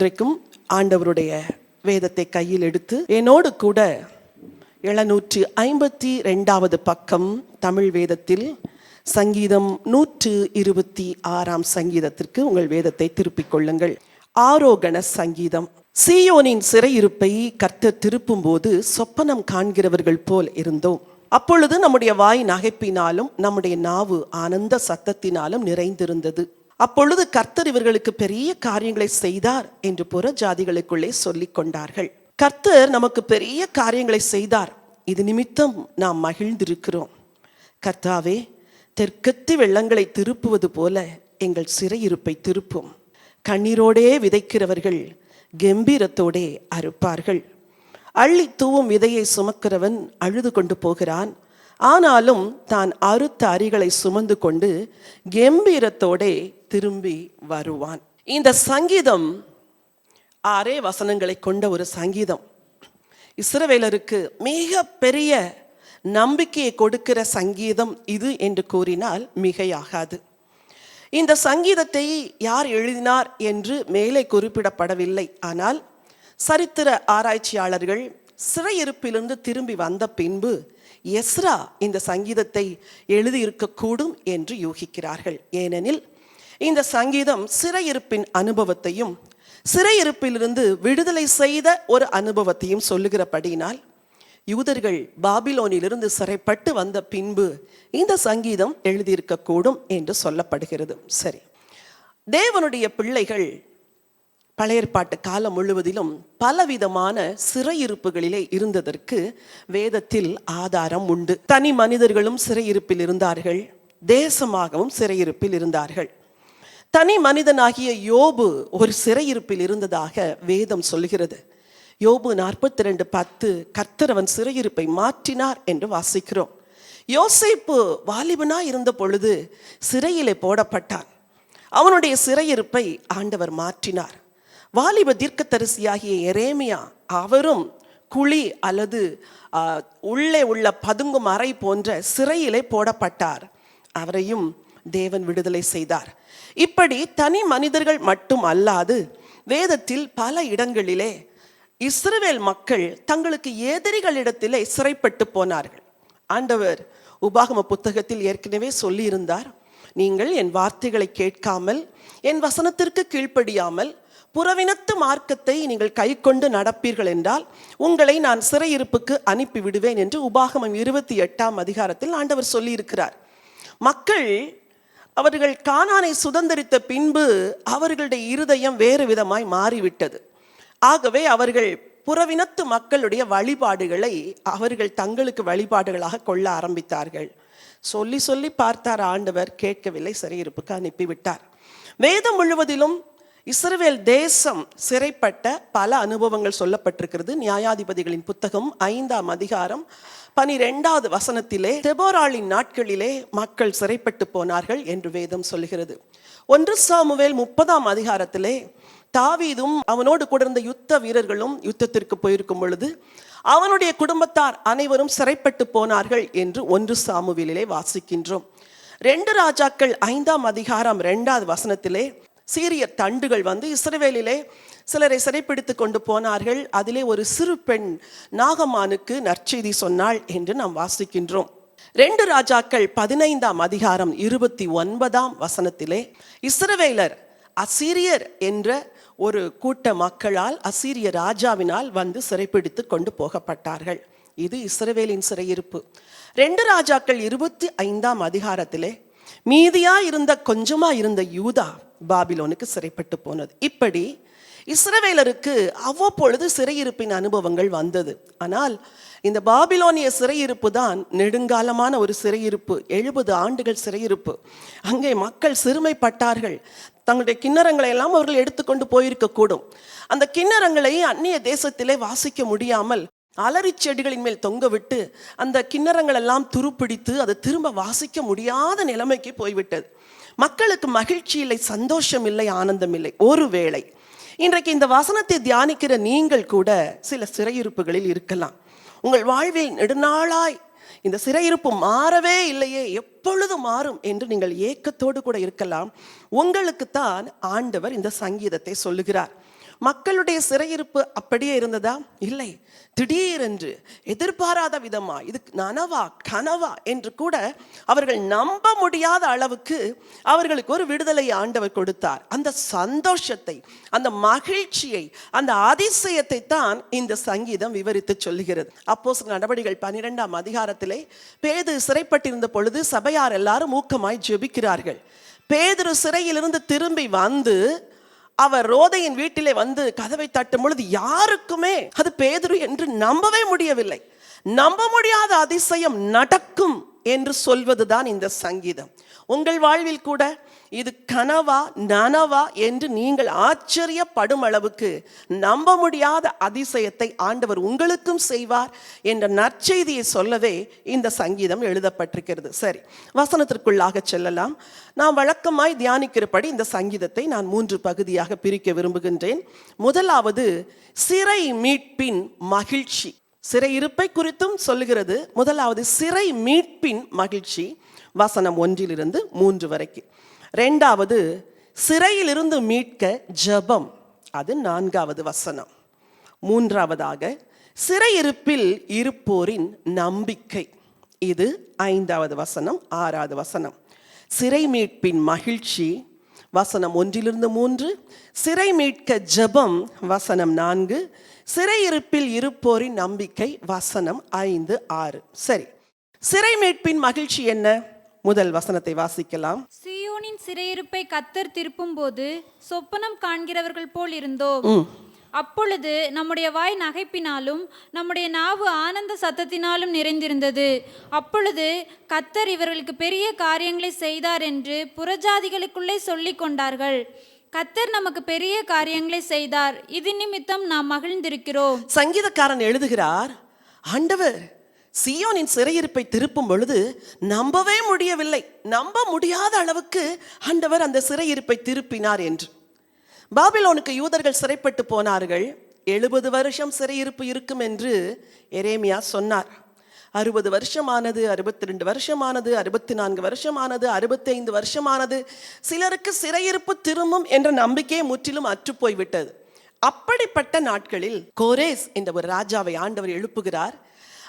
இன்றைக்கும் ஆண்டவருடைய வேதத்தை கையில் எடுத்து என்னோடு கூட எழுநூற்று ஐம்பத்தி ரெண்டாவது பக்கம் தமிழ் வேதத்தில் சங்கீதம் நூற்று இருபத்தி ஆறாம் சங்கீதத்திற்கு உங்கள் வேதத்தை திருப்பிக் கொள்ளுங்கள். ஆரோகண சங்கீதம். சீயோனின் சிறையிருப்பை கர்த்தர் திருப்பும் போது சொப்பனம் காண்கிறவர்கள் போல் இருந்தோம். அப்பொழுது நம்முடைய வாய் நகைப்பினாலும் நம்முடைய நாவு ஆனந்த சத்தத்தினாலும் நிறைந்திருந்தது. அப்பொழுது கர்த்தர் இவர்களுக்கு பெரிய காரியங்களை செய்தார் என்று புற ஜாதிகளுக்குள்ளே சொல்லிக் கொண்டார்கள். கர்த்தர் நமக்கு பெரிய காரியங்களை செய்தார். இது நிமித்தம் நாம் மகிழ்ந்திருக்கிறோம். கர்த்தாவே தெற்கத்து வெள்ளங்களை திருப்புவது போல எங்கள் சிறையிருப்பை திருப்பும். கண்ணீரோடே விதைக்கிறவர்கள் கம்பீரத்தோடே அறுப்பார்கள். அள்ளி தூவும் விதையை சுமக்கிறவன் அழுது கொண்டு போகிறான். ஆனாலும் தான் அறுத்த அரிகளை சுமந்து கொண்டு கம்பீரத்தோடே திரும்பி வருவான். இந்த சங்கீதம் ஆறே வசனங்களை கொண்ட ஒரு சங்கீதம். இஸ்ரவேலருக்கு மிக பெரிய நம்பிக்கையை கொடுக்கிற சங்கீதம் இது என்று கூறினால் மிகையாகாது. இந்த சங்கீதத்தை யார் எழுதினார் என்று மேலே குறிப்பிடப்படவில்லை. ஆனால் சரித்திர ஆராய்ச்சியாளர்கள் சிறையிருப்பிலிருந்து திரும்பி வந்த பின்பு எஸ்ரா இந்த சங்கீதத்தை எழுதியிருக்கக்கூடும் என்று யூகிக்கிறார்கள். ஏனெனில் இந்த சங்கீதம் சிறையிருப்பின் அனுபவத்தையும் சிறையிருப்பிலிருந்து விடுதலை செய்த ஒரு அனுபவத்தையும் சொல்லுகிறபடியினால் யூதர்கள் பாபிலோனிலிருந்து சிறைப்பட்டு வந்த பின்பு இந்த சங்கீதம் எழுதியிருக்கக்கூடும் என்று சொல்லப்படுகிறது. சரி. தேவனுடைய பிள்ளைகள் பழைய ஏற்பாட்டு காலம் முழுவதிலும் பலவிதமான சிறையிருப்புகளிலே இருந்ததற்கு வேதத்தில் ஆதாரம் உண்டு. தனி மனிதர்களும் சிறையிருப்பில் இருந்தார்கள். தேசமாகவும் சிறையிருப்பில் இருந்தார்கள். தனி மனிதனாகிய யோபு ஒரு சிறையிருப்பில் இருந்ததாக வேதம் சொல்கிறது யோபு நாற்பத்தி ரெண்டு பத்து கர்த்தரவன் சிறையிருப்பை மாற்றினார் என்று வாசிக்கிறோம். யோசிப்பு வாலிபனாய் இருந்த பொழுது சிறையிலே போடப்பட்டான். அவனுடைய சிறையிருப்பை ஆண்டவர் மாற்றினார். வாலிப தீர்க்கதரிசியாகிய எரேமியா அவரும் குழி அல்லது உள்ளே உள்ள பதுங்கும் அறை போன்ற சிறையிலே போடப்பட்டார். அவரையும் தேவன் விடுதலை செய்தார். இப்படி தனி மனிதர்கள் மட்டும் அல்லாது வேதத்தில் பல இடங்களிலே இஸ்ரவேல் மக்கள் தங்களுக்கு எதிரிகளிடத்திலே சிறைப்பட்டு போனார்கள். ஆண்டவர் உபாகம புத்தகத்தில் ஏற்கனவே சொல்லியிருந்தார் நீங்கள் என் வார்த்தைகளை கேட்காமல் என் வசனத்திற்கு கீழ்ப்படியாமல் புறவினத்து மார்க்கத்தை நீங்கள் கைக்கொண்டு நடப்பீர்கள் என்றால் உங்களை நான் சிறையிருப்புக்கு அனுப்பி விடுவேன் என்று உபாகமம் இருபத்தி எட்டாம் அதிகாரத்தில் ஆண்டவர் சொல்லியிருக்கிறார். மக்கள் அவர்கள் கானானை சுதந்தரித்த பின்பு அவர்களுடைய இருதயம் வேறு விதமாய் மாறிவிட்டது. ஆகவே அவர்கள் புறவினத்து மக்களுடைய வழிபாடுகளை அவர்கள் தங்களுக்கு வழிபாடுகளாக கொள்ள ஆரம்பித்தார்கள். சொல்லி சொல்லி பார்த்தார் ஆண்டவர் கேட்கவில்லை சிறையிருப்புக்கு அனுப்பிவிட்டார். வேதம் முழுவதிலும் இஸ்ரவேல் தேசம் சிறைப்பட்ட பல அனுபவங்கள் சொல்லப்பட்டிருக்கிறது. நியாயாதிபதிகளின் புத்தகம் ஐந்தாம் அதிகாரம் பனிரெண்டாவது வசனத்திலே தெபோராளின் நாட்களிலே மக்கள் சிறைப்பட்டு போனார்கள் என்று வேதம் சொல்கிறது. ஒன்று சாமுவேல் முப்பதாம் அதிகாரத்திலே தாவீதும் அவனோடு கூட இருந்த யுத்த வீரர்களும் யுத்தத்திற்கு போயிருக்கும் பொழுது அவனுடைய குடும்பத்தார் அனைவரும் சிறைப்பட்டு போனார்கள் என்று ஒன்று சாமுவேலிலே வாசிக்கின்றோம். ரெண்டு ராஜாக்கள் ஐந்தாம் அதிகாரம் ரெண்டாவது வசனத்திலே சீரிய தண்டுகள் வந்து இஸ்ரவேலிலே சிலரை சிறைப்பிடித்து கொண்டு போனார்கள். அதிலே ஒரு சிறு பெண் நாகமானுக்கு நற்செய்தி சொன்னாள் என்று நாம் வாசிக்கின்றோம். ரெண்டு ராஜாக்கள் பதினைந்தாம் அதிகாரம் இருபத்தி ஒன்பதாம் வசனத்திலே இஸ்ரவேலர் அசீரியர் என்ற ஒரு கூட்ட மக்களால் அசீரிய ராஜாவினால் வந்து சிறைப்பிடித்து கொண்டு போகப்பட்டார்கள். இது இஸ்ரவேலின் சிறையிருப்பு. ரெண்டு ராஜாக்கள் இருபத்தி ஐந்தாம் அதிகாரத்திலே மீதியா இருந்த கொஞ்சமா இருந்த யூதா பாபிலோனுக்கு சிறைப்பட்டு போனது. இப்படி இஸ்ரவேலருக்கு அவ்வப்பொழுது சிறையிருப்பின் அனுபவங்கள் வந்தது. ஆனால் இந்த பாபிலோனிய சிறையிருப்பு தான் நெடுங்காலமான ஒரு சிறையிருப்பு. எழுபது ஆண்டுகள் சிறையிருப்பு. அங்கே மக்கள் சிறுமைப்பட்டார்கள். தங்களுடைய கிண்ணறங்களை எல்லாம் அவர்கள் எடுத்துக்கொண்டு போயிருக்கக்கூடும் அந்த கிண்ணறங்களை அந்நிய தேசத்திலே வாசிக்க முடியாமல் அலறி செடிகளின் மேல் தொங்க விட்டு அந்த கிண்ணறங்கள் எல்லாம் துருப்பிடித்து அதை திரும்ப வாசிக்க முடியாத நிலைமைக்கு போய்விட்டது. மக்களுக்கு மகிழ்ச்சி இல்லை சந்தோஷம் இல்லை ஆனந்தம் இல்லை. ஒருவேளை இன்றைக்கு இந்த வசனத்தை தியானிக்கிற நீங்கள் கூட சில சிறையிருப்புகளில் இருக்கலாம். உங்கள் வாழ்வில் நெடுநாளாய் இந்த சிறையிருப்பு மாறவே இல்லையே எப்பொழுது மாறும் என்று நீங்கள் ஏக்கத்தோடு கூட இருக்கலாம். உங்களுக்குத்தான் ஆண்டவர் இந்த சங்கீதத்தை சொல்லுகிறார். மக்களுடைய சிறையிருப்பு அப்படியே இருந்ததா? இல்லை. திடீரென்று எதிர்பாராத விதமா இது நனவா கனவா என்று கூட அவர்கள் நம்ப முடியாத அளவுக்கு அவர்களுக்கு ஒரு விடுதலை ஆண்டவர் கொடுத்தார். அந்த சந்தோஷத்தை அந்த மகிழ்ச்சியை அந்த அதிசயத்தை தான் இந்த சங்கீதம் விவரித்து சொல்லுகிறது. அப்போ நடவடிக்கைகள் பன்னிரெண்டாம் அதிகாரத்திலே பேது சிறைப்பட்டிருந்த பொழுது சபையார் எல்லாரும் ஊக்கமாய் ஜெபிக்கிறார்கள். பேதுரு சிறையிலிருந்து திரும்பி வந்து அவர் ரோதையின் வீட்டிலே வந்து கதவை தட்டும் பொழுது யாருக்குமே அது பேதுரு என்று நம்பவே முடியவில்லை. நம்ப முடியாத அதிசயம் நடக்கும் என்று சொல்வதுதான் இந்த சங்கீதம். உங்கள் வாழ்வில் கூட இது கனவா நனவா என்று நீங்கள் ஆச்சரியப்படும் அளவுக்கு நம்ப முடியாத அதிசயத்தை ஆண்டவர் உங்களுக்கும் செய்வார் என்ற நற்செய்தியை சொல்லவே இந்த சங்கீதம் எழுதப்பட்டிருக்கிறது. சரி வசனத்திற்குள்ளாக செல்லலாம். நான் வழக்கமாய் தியானிக்கிறபடி இந்த சங்கீதத்தை நான் மூன்று பகுதியாக பிரிக்க விரும்புகின்றேன். முதலாவது சிறை மீட்பின் மகிழ்ச்சி. சிறை இருப்பை குறித்தும் சொல்லுகிறது. முதலாவது சிறை மீட்பின் மகிழ்ச்சி. வசனம் ஒன்றிலிருந்து மூன்று வரைக்கும் ரெண்டாவது சிறையிலிருந்து மீட்க ஜெபம். அது நான்காவது வசனம். மூன்றாவதாக சிறையிருப்பில் இருப்போரின் நம்பிக்கை. இது ஐந்தாவது வசனம் ஆறாவது வசனம். சிறை மீட்பின் மகிழ்ச்சி வசனம் ஒன்றிலிருந்து மூன்று. சிறை மீட்க ஜபம் வசனம் நான்கு. சிறையிருப்பில் இருப்போரின் நம்பிக்கை வசனம் ஐந்து ஆறு. சரி. சிறை மீட்பின் மகிழ்ச்சி என்ன? முதல் வசனத்தை வாசிக்கலாம். சீயோனின் சிறையிருப்பை கத்தர் திருப்பும்போது சொப்பனம் காண்கிறவர்கள் போல் இருந்தோம். அப்பொழுது நம்முடைய வாய் நகைப்பினாலும் நம்முடைய நாவு ஆனந்த சத்தத்தினாலும் நிறைந்திருந்தது. அப்பொழுது கத்தர் இவர்களுக்கு பெரிய காரியங்களை செய்தார் என்று புறஜாதிகளுக்குள்ளே சொல்லிக் கொண்டார்கள். கத்தர் நமக்கு பெரிய காரியங்களை செய்தார். இது நிமித்தம் நாம் மகிழ்ந்திருக்கிறோம். சங்கீதக்காரன் எழுதுகிறார் ஆண்டவர் சியோனின் சிறையிருப்பை திருப்பும் பொழுது நம்பவே முடியவில்லை. நம்ப முடியாத அளவுக்கு ஆண்டவர் அந்த சிறையிருப்பை திருப்பினார் என்று. பாபிலோனுக்கு யூதர்கள் சிறைப்பட்டு போனார்கள். எழுபது வருஷம் சிறையிருப்பு இருக்கும் என்று எரேமியா சொன்னார். அறுபது வருஷமானது அறுபத்தி ரெண்டு வருஷமானது அறுபத்தி நான்கு வருஷமானது அறுபத்தைந்து வருஷமானது சிலருக்கு சிறையிருப்பு திரும்பும் என்ற நம்பிக்கையே முற்றிலும் அற்றுப்போய் விட்டது அப்படிப்பட்ட நாட்களில் கோரேஸ் என்ற ஒரு ராஜாவை ஆண்டவர் எழுப்புகிறார்.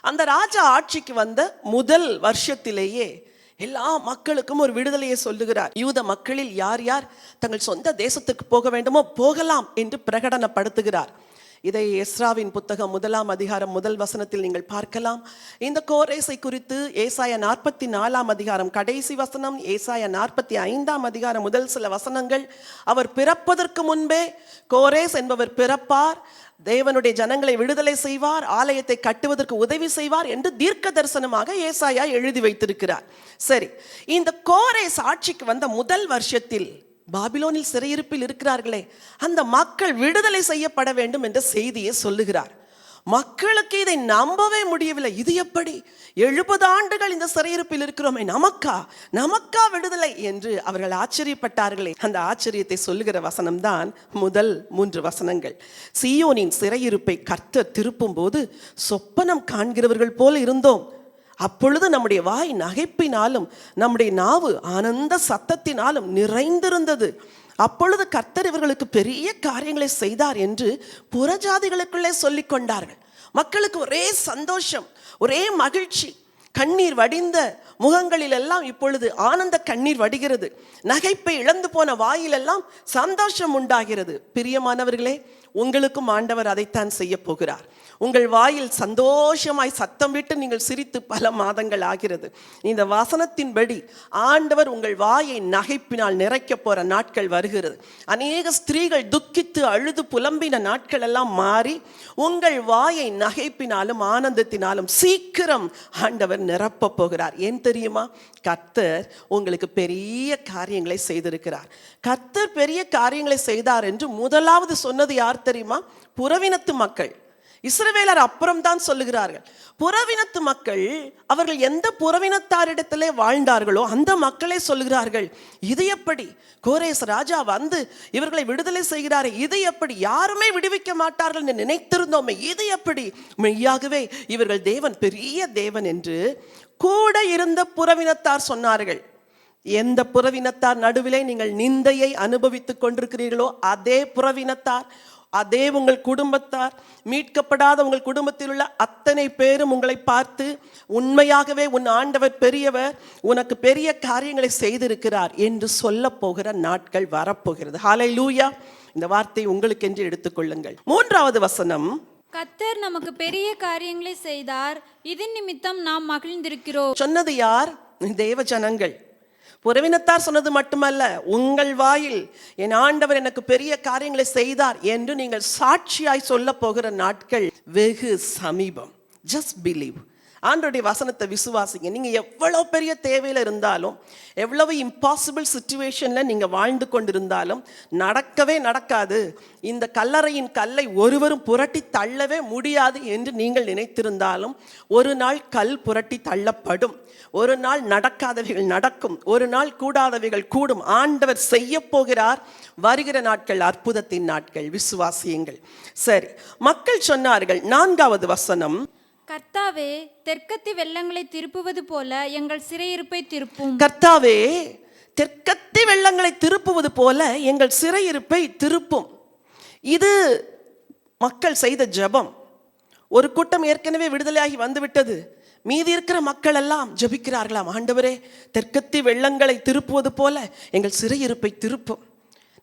அந்த ராஜா ஆட்சிக்கு வந்த முதல் வருஷத்திலேயே எல்லா மக்களுக்கும் ஒரு விடுதலையை சொல்லுகிறார். யூத மக்களில் யார் யார் தங்கள் சொந்த தேசத்துக்கு போக வேண்டுமோ போகலாம் என்று பிரகடனப்படுத்துகிறார். இதை எஸ்ராவின் புத்தகம் முதலாம் அதிகாரம் முதல் வசனத்தில் நீங்கள் பார்க்கலாம். இந்த கோரேசை குறித்து ஏசாய நாற்பத்தி நாலாம் அதிகாரம் கடைசி வசனம் ஏசாய நாற்பத்தி ஐந்தாம் அதிகாரம் முதல் சில வசனங்கள். அவர் பிறப்பதற்கு முன்பே கோரேஸ் என்பவர் பிறப்பார். தேவனுடைய ஜனங்களை விடுதலை செய்வார் ஆலயத்தை கட்டுவதற்கு உதவி செய்வார் என்று தீர்க்க தரிசனமாக ஏசாயா எழுதி வைத்திருக்கிறார். சரி இந்த கோரை சாட்சிக்கு வந்த முதல் வருஷத்தில் பாபிலோனில் சிறையிருப்பில் இருக்கிறார்களே அந்த மக்கள் விடுதலை செய்யப்பட வேண்டும் என்ற செய்தியை சொல்லுகிறார். மக்களுக்கு இதை நம்பவே முடியவில்லை. இது எப்படி? எழுபது ஆண்டுகள் இந்த சிறையிருப்பில் இருக்கிறோமே நமக்கா? நமக்கா விடுதலை? என்று அவர்கள் ஆச்சரியப்பட்டார்களே. அந்த ஆச்சரியத்தை சொல்லுகிற வசனம்தான் முதல் மூன்று வசனங்கள். சீயோனின் சிறையிருப்பை கர்த்தர் திருப்பும் போது சொப்பனம் காண்கிறவர்கள் போல இருந்தோம். அப்பொழுது நம்முடைய வாய் நகைப்பினாலும் நம்முடைய நாவு ஆனந்த சத்தத்தினாலும் நிறைந்திருந்தது. அப்பொழுது கர்த்தர் இவர்களுக்கு பெரிய காரியங்களை செய்தார் என்று புறஜாதிகளுக்குள்ளே சொல்லி கொண்டார்கள் மக்களுக்கு ஒரே சந்தோஷம் ஒரே மகிழ்ச்சி. கண்ணீர் வடிந்த முகங்களில் எல்லாம் இப்பொழுது ஆனந்த கண்ணீர் வடிகிறது. நகைப்பை இழந்து போன வாயிலெல்லாம் சந்தோஷம் உண்டாகிறது. பிரியமானவர்களே உங்களுக்கும் ஆண்டவர் அதைத்தான் செய்ய போகிறார். உங்கள் வாயில் சந்தோஷமாய் சத்தம் விட்டு நீங்கள் சிரித்து பல மாதங்கள் ஆகிறது. இந்த வசனத்தின்படி ஆண்டவர் உங்கள் வாயை நகைப்பினால் நிறைக்க போற நாட்கள் வருகிறது. அநேக ஸ்திரீகள் துக்கித்து அழுது புலம்பின நாட்கள் எல்லாம் மாறி உங்கள் வாயை நகைப்பினாலும் ஆனந்தத்தினாலும் சீக்கிரம் ஆண்டவர் நிரப்ப போகிறார். ஏன் தெரியுமா? கர்த்தர் உங்களுக்கு பெரிய காரியங்களை செய்திருக்கிறார். கர்த்தர் பெரிய காரியங்களை செய்தார் என்று முதலாவது சொன்னது யார் தெரியுமா? புறவினத்து மக்கள். இஸ்ரவேலர் அப்புறம் தான் சொல்லுகிறார்கள். புறவினத்து மக்கள் அவர்கள் எந்த புறவினத்தாரிடத்திலே வாழ்ந்தார்களோ அந்த மக்களே சொல்லுகிறார்கள் இது எப்படி? கோரேஸ் ராஜா வந்து இவர்களை விடுதலை செய்கிறாரே இது எப்படி? யாருமே விடுவிக்க மாட்டார்கள் என்று நினைத்திருந்தோமே இது எப்படி? மெய்யாகவே இவர்கள் தேவன் பெரிய தேவன் என்று கூட இருந்த புறவினத்தார் சொன்னார்கள். எந்த புறவினத்தார் நடுவிலே நீங்கள் நிந்தையை அனுபவித்துக் கொண்டிருக்கிறீர்களோ அதே புறவினத்தார். அதே உங்கள் குடும்பத்தார் மீட்கப்படாத உங்கள் குடும்பத்தில் உள்ள அத்தனை பேரும் உங்களை பார்த்து உண்மையாகவே உன் ஆண்டவர் பெரியவர் உனக்கு பெரிய காரியங்களை செய்திருக்கிறார் என்று சொல்ல போகிற நாட்கள் வரப்போகிறது. ஹாலை லூயா இந்த வார்த்தை உங்களுக்கு என்று எடுத்துக்கொள்ளுங்கள் மூன்றாவது வசனம். கத்தர் நமக்கு பெரிய காரியங்களை செய்தார். இதன் நிமித்தம் நாம் மகிழ்ந்திருக்கிறோம். சொன்னது யார்? தேவ ஜனங்கள். உறவினத்தார் சொன்னது மட்டுமல்ல உங்கள் வாயில் என் ஆண்டவர் எனக்கு பெரிய காரியங்களை செய்தார் என்று நீங்கள் சாட்சியாய் சொல்ல போகிற நாட்கள் வெகு சமீபம். ஜஸ்ட் பிலீவ் ஆண்டோடைய வசனத்தை விசுவாசிங்க. நீங்கள் எவ்வளோ பெரிய தேவையில் இருந்தாலும் எவ்வளவு இம்பாசிபிள் சுச்சுவேஷனில் நீங்கள் வாழ்ந்து கொண்டிருந்தாலும் நடக்கவே நடக்காது. இந்த கல்லறையின் கல்லை ஒருவரும் புரட்டி தள்ளவே முடியாது என்று நீங்கள் நினைத்திருந்தாலும் ஒரு நாள் கல் புரட்டி தள்ளப்படும். ஒரு நாள் நடக்காதவைகள் நடக்கும். ஒரு நாள் கூடாதவைகள் கூடும். ஆண்டவர் செய்ய போகிறார். வருகிற நாட்கள் அற்புதத்தின் நாட்கள். விசுவாசியுங்கள். சரி மக்கள் சொன்னார்கள் நான்காவது வசனம். கர்த்தாவே தெற்கத்தி வெள்ளங்களை திருப்புவது போல எங்கள் சிறையிருப்பை திருப்பும். கர்த்தாவே தெற்கத்தி வெள்ளங்களை திருப்புவது போல எங்கள் சிறையிருப்பை திருப்பும். இது மக்கள் செய்த ஜெபம். ஒரு கூட்டம் ஏற்கனவே விடுதலையாகி வந்துவிட்டது. மீதி இருக்கிற மக்கள் எல்லாம் ஜபிக்கிறார்களாம். ஆண்டவரே தெற்கத்தி வெள்ளங்களை திருப்புவது போல எங்கள் சிறையிருப்பை திருப்பும்.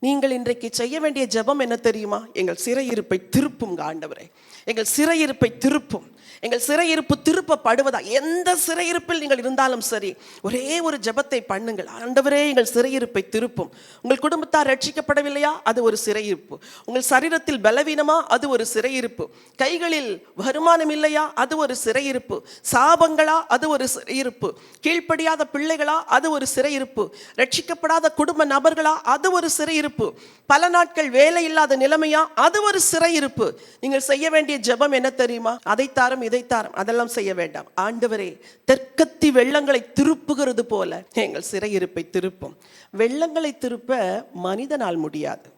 நீங்கள் இன்றைக்கு செய்ய வேண்டிய ஜெபம் என்ன தெரியுமா? எங்கள் சிறையிருப்பை திருப்பும் ஆண்டவரே. எங்கள் சிறையிருப்பை திருப்பும். எங்கள் சிறையிருப்பு திருப்பப்படுவதா? எந்த சிறையிருப்பில் நீங்கள் இருந்தாலும் சரி ஒரே ஒரு ஜெபத்தை பண்ணுங்கள். ஆண்டவரே எங்கள் சிறையிருப்பை திருப்பும். உங்கள் குடும்பத்தார் ரட்சிக்கப்படவில்லையா? அது ஒரு சிறையிருப்பு. உங்கள் சரீரத்தில் பலவீனமா? அது ஒரு சிறையிருப்பு. கைகளில் வருமானம் இல்லையா? அது ஒரு சிறையிருப்பு. சாபங்களா? அது ஒரு சிறையிருப்பு. கீழ்ப்படியாத பிள்ளைகளா? அது ஒரு சிறையிருப்பு. ரட்சிக்கப்படாத குடும்ப நபர்களா? அது ஒரு சிறையிருப்பு. சிறையிருப்பு பல நாட்கள் வேலை இல்லாத நிலைமையா? அது ஒரு சிறையிருப்பு நீங்கள் செய்ய வேண்டிய ஜெபம் என்ன தெரியுமா? அதைத்தாரும் இதைத்தாரும். அதெல்லாம் செய்ய வேண்டாம். ஆண்டவரே தெற்கத்தி வெள்ளங்களை திருப்புகிறது போல எங்கள் சிறையிருப்பை திருப்பும். வெள்ளங்களை திருப்ப மனிதனால் முடியாது.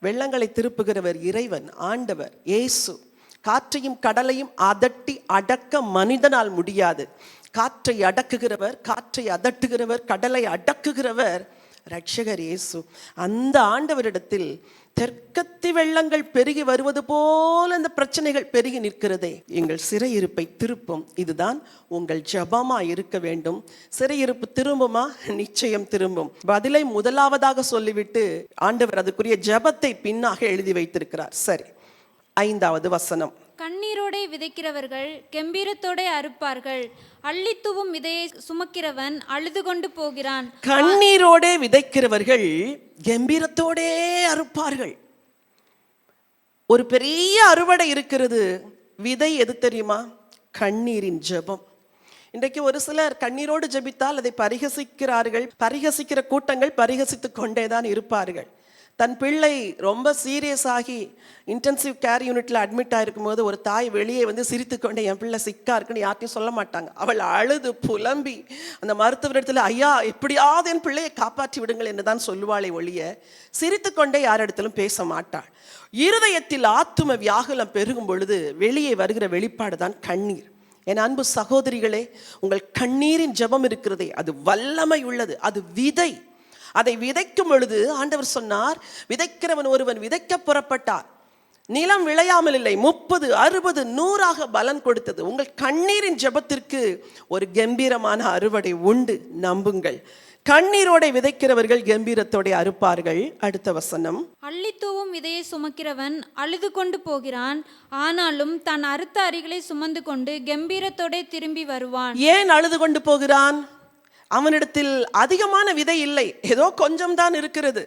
வெள்ளங்களை திருப்புகிறவர் இறைவன் ஆண்டவர் இயேசு. காற்றையும் கடலையும் அதட்டி அடக்க மனிதனால் முடியாது. காற்றை அடக்குகிறவர் காற்றை அதட்டுகிறவர் கடலை அடக்குகிறவர் ரட்சகர் இயேசு அந்த ஆண்டவரிடத்தில் தெற்கத்தி வெள்ளங்கள் பெருகி வருவது போல இந்த பிரச்சனைகள் பெருகி நிற்கிறதே. எங்கள் சிறையிருப்பை திருப்பும். இதுதான் உங்கள் ஜபமா இருக்க வேண்டும். சிறையிருப்பு திரும்புமா? நிச்சயம் திரும்பும். பதிலை முதலாவதாக சொல்லிவிட்டு ஆண்டவர் அதுக்குரிய ஜபத்தை பின்னாக எழுதி வைத்திருக்கிறார். சரி ஐந்தாவது வசனம். விதைக்கிறவர்கள் கெம்பீரத்தோட அறுப்பார்கள். அள்ளித்துவும் விதையை சுமக்கிறவன் அழுது கொண்டு போகிறான். கண்ணீரோடே விதைக்கிறவர்கள் கம்பீரத்தோடே அறுப்பார்கள். ஒரு பெரிய அறுவடை இருக்கிறது. விதை எது தெரியுமா? கண்ணீரின் ஜெபம். இன்றைக்கு ஒரு சிலர் கண்ணீரோடு ஜெபித்தால் அதை பரிகசிக்கிறார்கள். பரிகசிக்கிற கூட்டங்கள் பரிகசித்துக் கொண்டேதான் இருப்பார்கள். தன் பிள்ளை ரொம்ப சீரியஸ் ஆகி இன்டென்சிவ் கேர் யூனிட்ல அட்மிட் ஆயிருக்கும் போது ஒரு தாய் வெளியே வந்து சிரித்துக்கொண்டே என் பிள்ளை சிக்கா இருக்குன்னு யார்ட்டையும் சொல்ல மாட்டாங்க. அவள் அழுது புலம்பி அந்த மருத்துவரிடத்துல ஐயா எப்படியாவது என் பிள்ளையை காப்பாற்றி விடுங்கள் என்று தான் சொல்லுவாளே ஒழிய சிரித்துக்கொண்டே யாரிடத்திலும் பேச மாட்டாள். இருதயத்தில் ஆத்தும வியாகுலம் பெருகும் பொழுது வெளியே வருகிற வெளிப்பாடு தான் கண்ணீர். என் அன்பு சகோதரிகளே உங்கள் கண்ணீரின் ஜெபம் இருக்கிறதே அது வல்லமை உள்ளது அது விதை. அதை விதைக்கும் பொழுது ஆண்டவர் சொன்னார் விதைக்கிறவன் ஒருவன் விதைக்க புறப்பட்டார் நிலம் விளையாமல் இல்லை. முப்பது அறுபது நூறாக பலன் கொடுத்தது. உங்கள் கண்ணீரின் ஜெபத்திற்கு ஒரு கம்பீரமான அறுவடை உண்டு. நம்புங்கள். கண்ணீரோட விதைக்கிறவர்கள் கம்பீரத்தோட அறுப்பார்கள். அடுத்த வசனம். அள்ளித்தூவும் விதையை சுமக்கிறவன் அழுது கொண்டு போகிறான். ஆனாலும் தான் அறுத்த அரிகளை சுமந்து கொண்டு கம்பீரத்தோடே திரும்பி வருவான். ஏன் அழுது கொண்டு போகிறான்? அவனிடத்தில் அதிகமான விதை இல்லை. ஏதோ கொஞ்சம் தான் இருக்கிறது.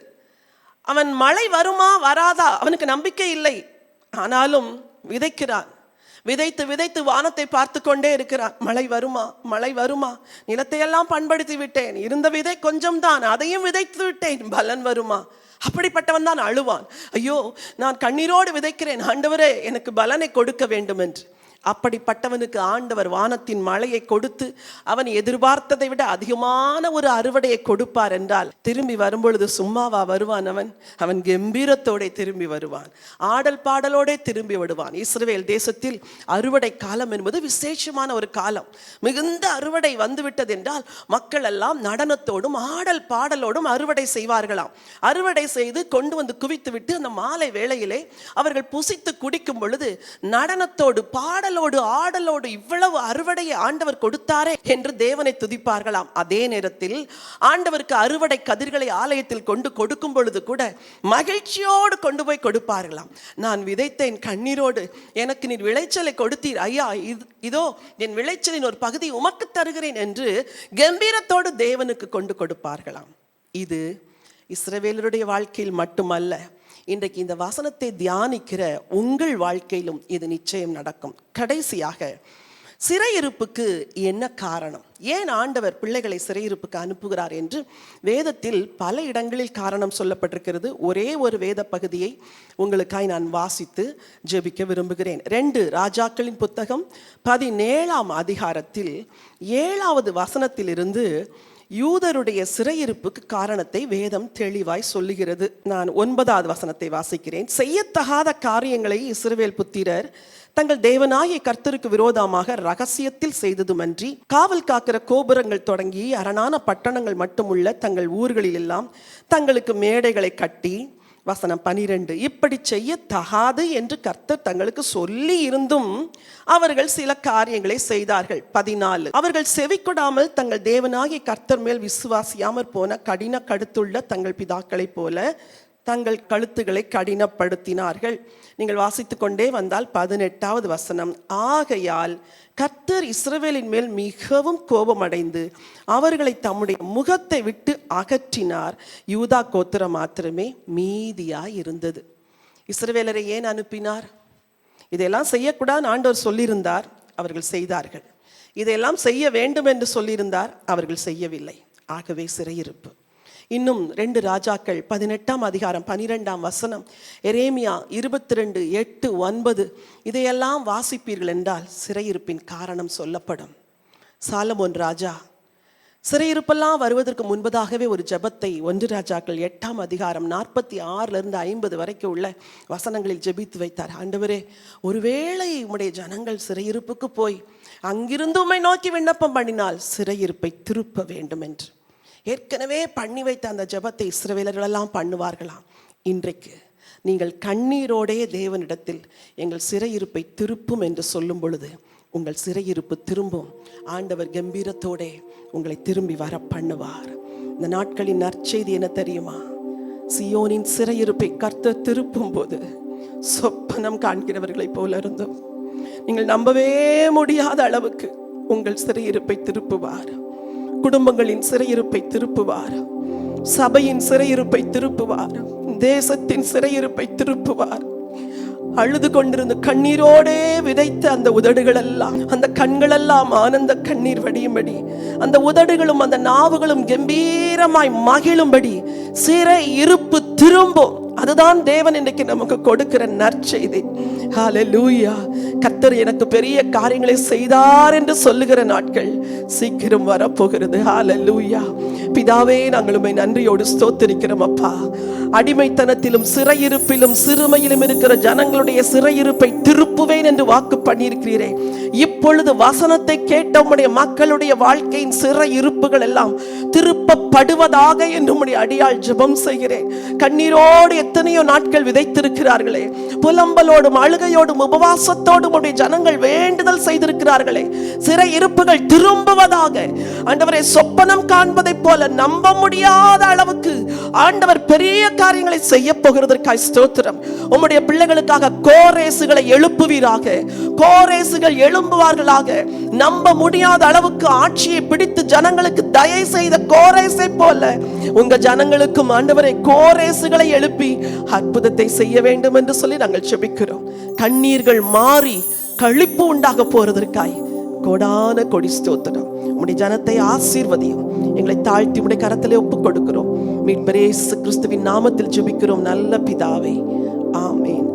அவன் மழை வருமா வராதா? அவனுக்கு நம்பிக்கை இல்லை. ஆனாலும் விதைக்கிறான். விதைத்து விதைத்து வானத்தை பார்த்து கொண்டே இருக்கிறான். மழை வருமா மழை வருமா? நிலத்தையெல்லாம் பண்படுத்தி விட்டேன். இருந்த விதை கொஞ்சம் தான் அதையும் விதைத்து விட்டேன். பலன் வருமா? அப்படிப்பட்டவன் தான் அழுவான். ஐயோ நான் கண்ணீரோடு விதைக்கிறேன். ஆண்டவரே எனக்கு பலனை கொடுக்க வேண்டும் என்று அப்படிப்பட்டவனுக்கு ஆண்டவர் வானத்தின் மழையை கொடுத்து அவன் எதிர்பார்த்ததை விட அதிகமான ஒரு அறுவடையை கொடுப்பார் என்றால் திரும்பி வரும்பொழுது சும்மாவா வருவான் அவன்? அவன் கம்பீரத்தோட திரும்பி வருவான். ஆடல் பாடலோட திரும்பி விடுவான். இஸ்ரவேல் தேசத்தில் அறுவடை காலம் என்பது விசேஷமான ஒரு காலம். மிகுந்த அறுவடை வந்துவிட்டது என்றால் மக்கள் எல்லாம் நடனத்தோடும் ஆடல் பாடலோடும் அறுவடை செய்வார்களாம். அறுவடை செய்து கொண்டு வந்து குவித்து விட்டு அந்த மாலை வேளையிலே அவர்கள் புசித்து குடிக்கும் பொழுது நடனத்தோடு பாடல் பாடலோடு ஆடலோடு இவ்வளவு அறுவடையை ஆண்டவர் கொடுத்தாரே என்று தேவனை துதிப்பார்களாம். அதே நேரத்தில் ஆண்டவருக்கு அறுவடை கதிர்களை ஆலயத்தில் கொண்டு கொடுக்கும் பொழுது கூட மகிழ்ச்சியோடு கொண்டு போய் கொடுப்பார்களாம். நான் விதைத்தேன் கண்ணீரோடு எனக்கு நீர் விளைச்சலை கொடுத்தீர். ஐயா இது- இதோ என் விளைச்சலின் ஒரு பகுதி உமக்கு தருகிறேன் என்று கம்பீரத்தோடு தேவனுக்கு கொண்டு கொடுப்பார்களாம். இது இஸ்ரவேலருடைய வாழ்க்கையில் மட்டுமல்ல இன்றைக்கு இந்த வசனத்தை தியானிக்கிற உங்கள் வாழ்க்கையிலும் இது நிச்சயம் நடக்கும். கடைசியாக சிறையிருப்புக்கு என்ன காரணம்? ஏன் ஆண்டவர் பிள்ளைகளை சிறையிருப்புக்கு அனுப்புகிறார் என்று வேதத்தில் பல இடங்களில் காரணம் சொல்லப்பட்டிருக்கிறது. ஒரே ஒரு வேத பகுதியை உங்களுக்காய் நான் வாசித்து ஜெபிக்க விரும்புகிறேன். ரெண்டு ராஜாக்களின் புத்தகம் பதினேழாம் அதிகாரத்தில் ஏழாவது வசனத்திலிருந்து யூதருடைய சிறையிருப்புக்கு காரணத்தை வேதம் தெளிவாய் சொல்லுகிறது. நான் ஒன்பதாவது வசனத்தை வாசிக்கிறேன். செய்யத்தகாத காரியங்களை இஸ்ரவேல் புத்திரர் தங்கள் தேவனாகிய கர்த்தருக்கு விரோதமாக ரகசியத்தில் செய்ததுமன்றி காவல் காக்கிற கோபுரங்கள் தொடங்கி அரணான பட்டணங்கள் மட்டுமுள்ள தங்கள் ஊர்களில் எல்லாம் தங்களுக்கு மேடைகளை கட்டி வசனம் பனிரெண்டு. இப்படி செய்ய தகாது என்று கர்த்தர் தங்களுக்கு சொல்லி இருந்தும் அவர்கள் சில காரியங்களை செய்தார்கள். பதினாலு. அவர்கள் செவிக்கொடாமல் தங்கள் தேவனாகிய கர்த்தர் மேல் விசுவாசியாமற் போன கடின கடுத்துள்ள தங்கள் பிதாக்களைப் போல தங்கள் கழுத்துகளை கடினப்படுத்தினார்கள். நீங்கள் வாசித்து கொண்டே வந்தால் பதினெட்டாவது வசனம். ஆகையால் கர்த்தர் இஸ்ரவேலின் மேல் மிகவும் கோபமடைந்து அவர்களை தம்முடைய முகத்தை விட்டு அகற்றினார். யூதா கோத்திரம் மாத்திரமே மீதியாய் இருந்தது. இஸ்ரவேலரை ஏன் அனுப்பினார்? இதெல்லாம் செய்யக்கூடாது ஆண்டவர் சொல்லியிருந்தார். அவர்கள் செய்தார்கள். இதையெல்லாம் செய்ய வேண்டும் என்று சொல்லியிருந்தார். அவர்கள் செய்யவில்லை. ஆகவே சிறையிருப்பு. இன்னும் ரெண்டு ராஜாக்கள் பதினெட்டாம் அதிகாரம் பனிரெண்டாம் வசனம் எரேமியா இருபத்தி ரெண்டு எட்டு ஒன்பது இதையெல்லாம் வாசிப்பீர்கள் என்றால் சிறையிருப்பின் காரணம் சொல்லப்படும். சாலமோன் ராஜா சிறையிருப்பெல்லாம் வருவதற்கு முன்பதாகவே ஒரு ஜெபத்தை ஒன்று ராஜாக்கள் எட்டாம் அதிகாரம் நாற்பத்தி ஆறிலிருந்து ஐம்பது வரைக்கும் உள்ள வசனங்களில் ஜெபித்து வைத்தார். ஆண்டவரே ஒருவேளை உம்முடைய ஜனங்கள் சிறையிருப்புக்கு போய் அங்கிருந்து உம்மை நோக்கி விண்ணப்பம் பண்ணினால் சிறையிருப்பை திருப்ப வேண்டும் என்று ஏற்கனவே பண்ணி வைத்த அந்த ஜெபத்தை இஸ்ரவேலர்களெல்லாம் பண்ணுவார்களாம். இன்றைக்கு நீங்கள் கண்ணீரோடே தேவனிடத்தில் எங்கள் சிறையிருப்பை திருப்பும் என்று சொல்லும் பொழுது உங்கள் சிறையிருப்பு திரும்பும். ஆண்டவர் கம்பீரத்தோடே உங்களை திரும்பி வர பண்ணுவார். இந்த நாட்களின் நற்செய்தி என்ன தெரியுமா? சியோனின் சிறையிருப்பை கர்த்த திருப்பும் போது சொப்பனம் காண்கிறவர்களைப் போல இருந்தோம். நீங்கள் நம்பவே முடியாத அளவுக்கு உங்கள் சிறையிருப்பை திருப்புவார். குடும்பங்களின் சிறையிருப்பை திருப்புவார். சபையின் சிறையிருப்பை திருப்புவார். தேசத்தின் சிறையிருப்பை திருப்புவார். அழுது கொண்டிருந்த கண்ணீரோடே விதைத்த அந்த உதடுகள் எல்லாம் அந்த கண்கள் எல்லாம் ஆனந்த கண்ணீர் வடியும்படி அந்த உதடுகளும் அந்த நாவுகளும் கம்பீரமாய் மகிழும்படி சிறை இருப்பு திரும்பும். அதுதான் தேவன் இன்றைக்கு நமக்கு கொடுக்கிற நற்செய்தி. ஹalleluya கர்த்தர் எனக்கு பெரிய காரியங்களை செய்தார் என்று சொல்லுகிற நாட்கள் சீக்கிரம் வரப்போகிறது. ஹalleluya பிதாவே நாங்கள் உண்மை நன்றியோடு ஸ்தோத்திருக்கிறோம் அப்பா. அடிமைத்தனத்திலும் சிறையிருப்பிலும் சிறுமையிலும் இருக்கிற ஜனங்களுடைய சிறையிருப்பை திருப்புவேன் என்று வாக்கு பண்ணியிருக்கிறீரே. இப்பொழுது வசனத்தை கேட்ட உம்முடைய மக்களுடைய வாழ்க்கையின் சிறை இருப்புகள் எல்லாம் திருப்பப்படுவதாக என்று உம்முடைய அடியால் ஜெபம் செய்கிறேன். கண்ணீரோடு எத்தனையோ நாட்கள் விதைத்திருக்கிறார்களே. புலம்பலோடும் அழுகையோடும் உபவாசத்தோடும் உடைய ஜனங்கள் வேண்டுதல் செய்திருக்கிறார்களே. சிறை இருப்புகள் திரும்புவதாக. ஆண்டவரை சொப்பனம் காண்பதைப் போல நம்ப முடியாத அளவுக்கு ஆண்டவர் பெரிய காரியங்களை செய்ய போகிறதற்காய் ஸ்தோத்திரம். உம்முடைய பிள்ளைகளுக்காக கோரேசுகளை எழுப்புவீராக. கோரேசுகள் எழும்புவார்களாக. நம்ப முடியாத அளவுக்கு ஆட்சியை பிடித்து ஜனங்களுக்கு தயை செய்த கோரேசை போல உங்க ஜனங்களுக்கும் ஆண்டவரை கோரேசுகளை எழுப்பி அற்புதத்தை செய்ய வேண்டும் என்று சொல்லி நாங்கள் செபிக்கிறோம். கண்ணீர்கள் மாறி கழிப்பு உண்டாக போறதற்காய் கொடான கொடி ஸ்தோத்திரம். உம்முடைய ஜனத்தை ஆசீர்வதியும். எங்களை தாழ்த்தி உடைய கரத்திலே ஒப்புக் கொடுக்கிறோம் மீட்பரேசு கிறிஸ்துவின் நாமத்தில் ஜெபிக்கிறோம். நல்ல பிதாவை. ஆமேன்.